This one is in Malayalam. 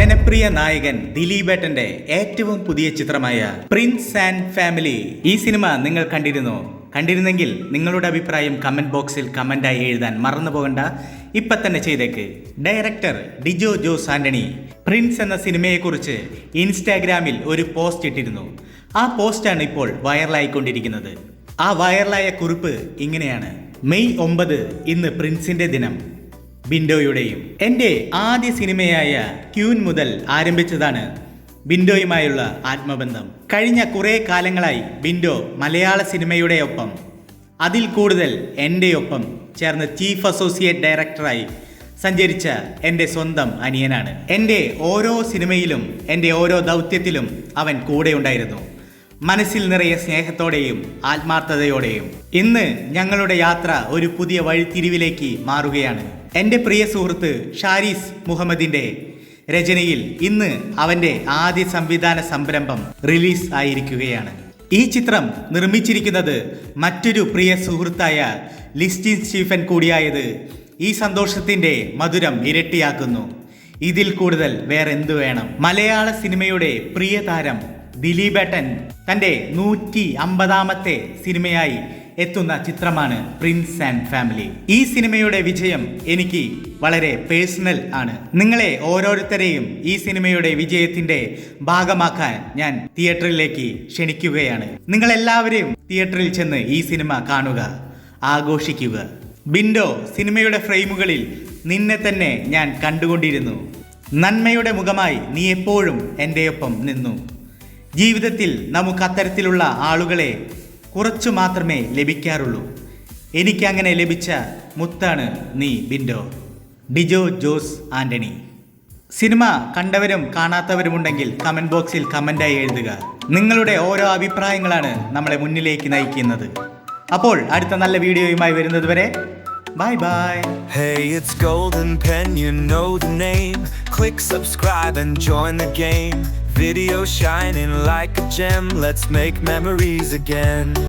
ജനപ്രിയ നായകൻ ദിലീപേട്ടന്റെ ഏറ്റവും പുതിയ ചിത്രമായ പ്രിൻസ് ആൻഡ് ഫാമിലി. ഈ സിനിമ നിങ്ങൾ കണ്ടിരുന്നോ? കണ്ടിരുന്നെങ്കിൽ നിങ്ങളുടെ അഭിപ്രായം കമന്റ് ബോക്സിൽ കമന്റായി എഴുതാൻ മറന്നു പോകണ്ട. ഇപ്പൊ തന്നെ ചെയ്തേക്ക്. ഡയറക്ടർ ഡിജോ ജോസ് ആന്റണി. പ്രിൻസ് എന്ന സിനിമയെക്കുറിച്ച് ഇൻസ്റ്റാഗ്രാമിൽ ഒരു പോസ്റ്റ് ഇട്ടിരുന്നു. ആ പോസ്റ്റാണ് ഇപ്പോൾ വൈറലായിക്കൊണ്ടിരിക്കുന്നത്. ആ വൈറലായ കുറിപ്പ് ഇങ്ങനെയാണ്. മെയ് ഒമ്പത് ഇന്ന് പ്രിൻസിന്റെ ദിനം. ബിൻഡോയുടെയും എന്റെ ആദ്യ സിനിമയായ ക്യൂൻ മുതൽ ആരംഭിച്ചതാണ് ബിൻഡോയുമായുള്ള ആത്മബന്ധം. കഴിഞ്ഞ കുറേ കാലങ്ങളായി ബിൻഡോ മലയാള സിനിമയുടെ ഒപ്പം അതിൽ കൂടുതൽ എന്റെ ഒപ്പം ചേർന്ന് ചീഫ് അസോസിയേറ്റ് ഡയറക്ടറായി സഞ്ചരിച്ച എന്റെ സ്വന്തം അനിയനാണ്. എന്റെ ഓരോ സിനിമയിലും എന്റെ ഓരോ ദൗത്യത്തിലും അവൻ കൂടെ ഉണ്ടായിരുന്നു മനസ്സിൽ നിറയെ സ്നേഹത്തോടെയും ആത്മാർത്ഥതയോടെയും. ഇന്ന് ഞങ്ങളുടെ യാത്ര ഒരു പുതിയ വഴിത്തിരിവിലേക്ക് മാറുകയാണ്. എന്റെ പ്രിയ സുഹൃത്ത് ഷാരിസ് മുഹമ്മദിന്റെ രചനയിൽ ഇന്ന് അവന്റെ ആദ്യ സംവിധാന സംരംഭം റിലീസ് ആയിരിക്കുകയാണ്. ഈ ചിത്രം നിർമ്മിച്ചിരിക്കുന്നത് മറ്റൊരു പ്രിയ സുഹൃത്തായ ലിസ്റ്റിൻ സ്റ്റീഫൻ കൂടിയായത് ഈ സന്തോഷത്തിന്റെ മധുരം ഇരട്ടിയാക്കുന്നു. ഇതിൽ കൂടുതൽ വേറെന്തു വേണം? മലയാള സിനിമയുടെ പ്രിയ താരം ദിലീപേട്ടൻ തന്റെ നൂറ്റി അമ്പതാമത്തെ സിനിമയായി എത്തുന്ന ചിത്രമാണ് പ്രിൻസ് ആൻഡ് ഫാമിലി. ഈ സിനിമയുടെ വിജയം എനിക്ക് വളരെ പേഴ്സണൽ ആണ്. നിങ്ങളെ ഓരോരുത്തരെയും ഈ സിനിമയുടെ വിജയത്തിന്റെ ഭാഗമാക്കാൻ ഞാൻ തിയേറ്ററിലേക്ക് ക്ഷണിക്കുകയാണ്. നിങ്ങൾ എല്ലാവരെയും തിയേറ്ററിൽ ചെന്ന് ഈ സിനിമ കാണുക ആഘോഷിക്കുക. ബിൻഡോ സിനിമയുടെ ഫ്രെയിമുകളിൽ നിന്നെ തന്നെ ഞാൻ കണ്ടുകൊണ്ടിരുന്നു. നന്മയുടെ മുഖമായി നീ എപ്പോഴും എന്റെ ഒപ്പം നിന്നു. ജീവിതത്തിൽ നമുക്ക് അത്തരത്തിലുള്ള ആളുകളെ കുറച്ചു മാത്രമേ ലഭിക്കാറുള്ളൂ. എനിക്കങ്ങനെ ലഭിച്ച മുത്താണ് നീ ബിൻഡോ. ഡിജോ ജോസ് ആന്റണി. സിനിമ കണ്ടവരും കാണാത്തവരുമുണ്ടെങ്കിൽ കമന്റ് ബോക്സിൽ കമന്റായി എഴുതുക. നിങ്ങളുടെ ഓരോ അഭിപ്രായങ്ങളാണ് നമ്മളെ മുന്നിലേക്ക് നയിക്കുന്നത്. അപ്പോൾ അടുത്ത നല്ല വീഡിയോയുമായി വരുന്നത് വരെ bye bye. Hey, it's Golden Pen, you know. Click subscribe and join the game. Video shining like a gem, let's make memories again.